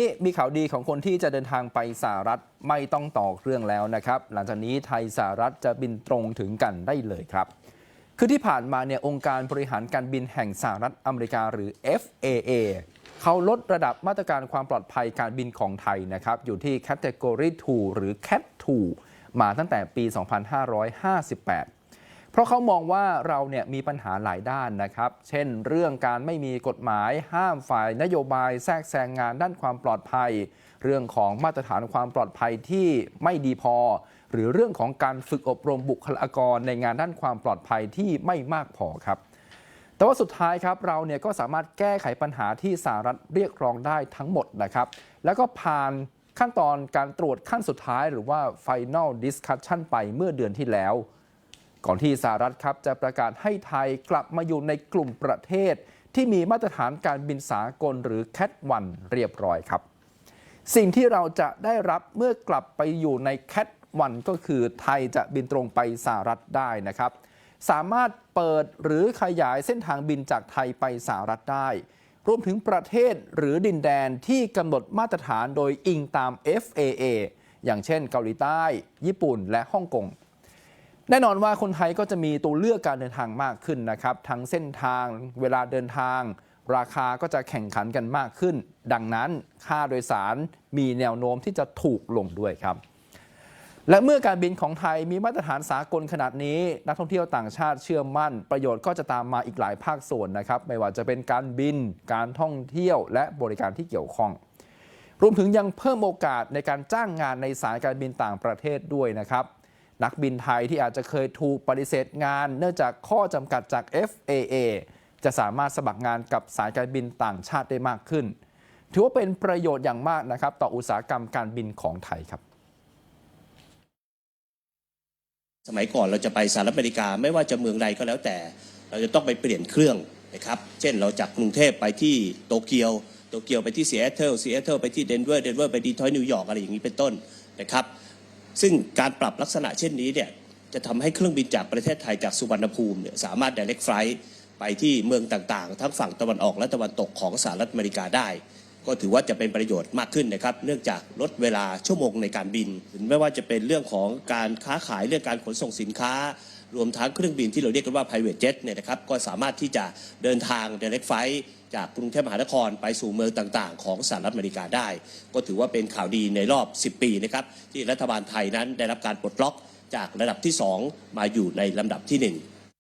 นี่มีข่าวดีของคนที่จะเดินทางไปสหรัฐไม่ต้องต่อเครื่องแล้วนะครับ หลังจากนี้ไทยสหรัฐจะบินตรงถึงกันได้เลยครับ คือที่ผ่านมาเนี่ยองค์การบริหารการบินแห่งสหรัฐอเมริกาหรือ FAA เขาลดระดับมาตรการความปลอดภัยการบินของไทยนะครับ อยู่ที่ Category 2 หรือ CAT 2 มาตั้งแต่ปี 2558 เพราะเขามองว่าเราเนี่ยมีปัญหาหลายด้านนะครับ เช่น เรื่องการไม่มีกฎหมายห้ามฝ่ายนโยบายแทรกแซงงานด้านความปลอดภัย เรื่องของมาตรฐานความปลอดภัยที่ไม่ดีพอ หรือเรื่องของการฝึกอบรมบุคลากรในงานด้านความปลอดภัยที่ไม่มากพอครับ แต่ว่าสุดท้ายครับเราเนี่ยก็สามารถแก้ไขปัญหาที่สหรัฐเรียกร้องได้ทั้งหมดนะครับ แล้วก็ผ่านขั้นตอนการตรวจขั้นสุดท้าย หรือว่า final discussion ไปเมื่อเดือนที่แล้ว ก่อนที่สหรัฐครับจะประกาศให้ไทยกลับมาอยู่ในกลุ่มประเทศ ที่มีมาตรฐานการบินสากลหรือ CAT 1เรียบร้อยครับ สิ่งที่เราจะได้รับเมื่อกลับไปอยู่ใน CAT 1ก็คือไทยจะบินตรงไปสหรัฐได้นะครับ สามารถเปิดหรือขยายเส้นทางบินจากไทยไปสหรัฐได้ รวมถึงประเทศหรือดินแดนที่กำหนดมาตรฐานโดยอิงตาม FAA อย่างเช่นเกาหลีใต้ ญี่ปุ่น และฮ่องกง แน่นอนว่าคนไทยก็จะมีตัวเลือกการเดินทางมากขึ้นนะครับ ทั้งเส้นทางเวลาเดินทาง ราคาก็จะแข่งขันกันมากขึ้น ดังนั้นค่าโดยสารมีแนวโน้มที่จะถูกลงด้วยครับ และเมื่อการบินของไทยมีมาตรฐานสากลขนาดนี้ นักท่องเที่ยวต่างชาติเชื่อมั่น ประโยชน์ก็จะตามมาอีกหลายภาคส่วนนะครับ ไม่ว่าจะเป็นการบิน การท่องเที่ยว และบริการที่เกี่ยวข้องรวมถึงยังเพิ่มโอกาสในการจ้างงานในสายการบินต่างประเทศด้วยนะครับ นักบินไทยที่อาจจะเคยถูกปฏิเสธงาน เนื่องจากข้อจำกัดจาก FAA จะสามารถสมัครงานกับสายการบินต่างชาติได้มากขึ้น ถือว่าเป็นประโยชน์อย่างมากนะครับ ต่ออุตสาหกรรมการบินของไทยครับสมัยก่อนเราจะไปสหรัฐอเมริกาไม่ว่าจะเมืองใดก็แล้วแต่ เราจะต้องไปเปลี่ยนเครื่องนะครับ เช่นเราจากกรุงเทพไปที่โตเกียว โตเกียวไปที่ซีแอตเทิลซีแอตเทิลไปที่เดนเวอร์เดนเวอร์ไปดีทรอยนิวยอร์กอะไรอย่างนี้เป็นต้นนะครับ ซึ่งการปรับลักษณะเช่นนี้เนี่ยจะทำให้เครื่องบินจากประเทศไทยจากสุวรรณภูมิเนี่ยสามารถ direct flight ไปที่เมืองต่างๆ ทั้งฝั่งตะวันออกและตะวันตกของสหรัฐอเมริกาได้ ก็ถือว่าจะเป็นประโยชน์มากขึ้นนะครับ เนื่องจากลดเวลาชั่วโมงในการบิน ไม่ว่าจะเป็นเรื่องของการค้าขายเรื่องการขนส่งสินค้า รวมทั้งเครื่องบินที่เราเรียกกันว่า private jet เนี่ยนะครับก็สามารถที่จะเดินทาง direct flight จากกรุงเทพมหานครไปสู่เมืองต่างๆ ของสหรัฐอเมริกาได้ ก็ถือว่าเป็นข่าวดีในรอบ 10 ปีนะครับที่รัฐบาลไทยนั้นได้รับการปลดล็อกจากระดับที่ 2 มาอยู่ในลำดับที่ 1